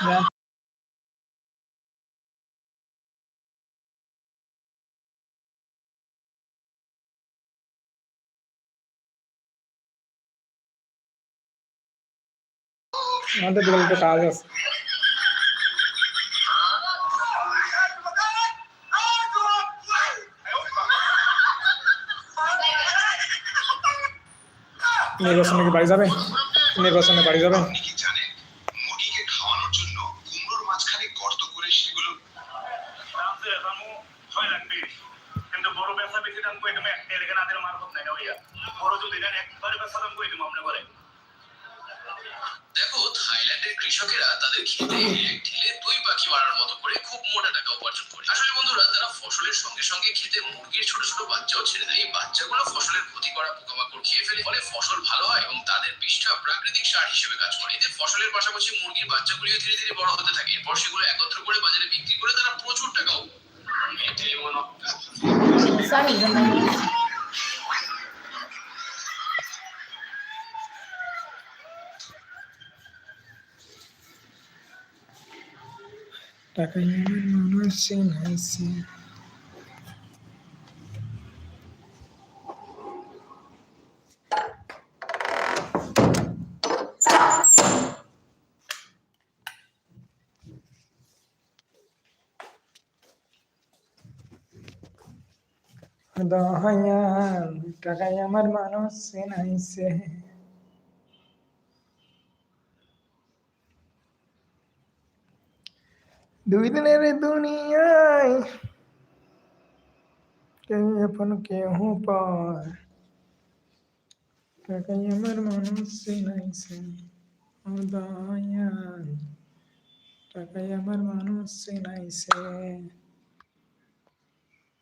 যান। আমাদের বিকেলে একটা কাজ আছে নির্বাচনে কি বাড়ি যাবে নির্বাচনে বাড়ি যাবে গর্ত করে সেগুলো কিন্তু বড় ব্যবসা বেশি দাম কই তুমি? একটা এলাকা না দিলে মারফত নাই না ভাইয়া। বড় যদি একবারে ব্যবসা দাম কই তুমি? আপনি করে দেখো থাইল্যান্ডের কৃষকেরা তাদের খেতে এক ঢিলে দুই পাখি মারার মতো করে খুব মোটা টাকা উপার্জন করে। আসলে বন্ধুরা, তারা ফসলের সঙ্গে সঙ্গে খেতে মুরগির ছোট ছোট বাচ্চাও ছেড়ে দেয়। এই বাচ্চাগুলো ফসলের ক্ষতি করা পোকামাকড় খেয়ে ফেলে, ফলে ফসল ভালো হয় এবং তাদের বিষটা প্রাকৃতিক সার হিসেবে কাজ করে। এতে ফসলের পাশাপাশি মুরগির বাচ্চাগুলিও ধীরে ধীরে বড় হতে থাকে। এরপর সেগুলো একত্র করে বাজারে বিক্রি করে তারা প্রচুর টাকা মনে? টাকা এমন মানুষ চিনাইছে দয়াল টাকায় আমার মানুষ চিনাইছে দুই দিনের দুনিয়ায় কেউ আপন কেউ পর টাকায় আমার মানুষ চিনাইছে ও দয়াল টাকায় আমার মানুষ চিনাইছে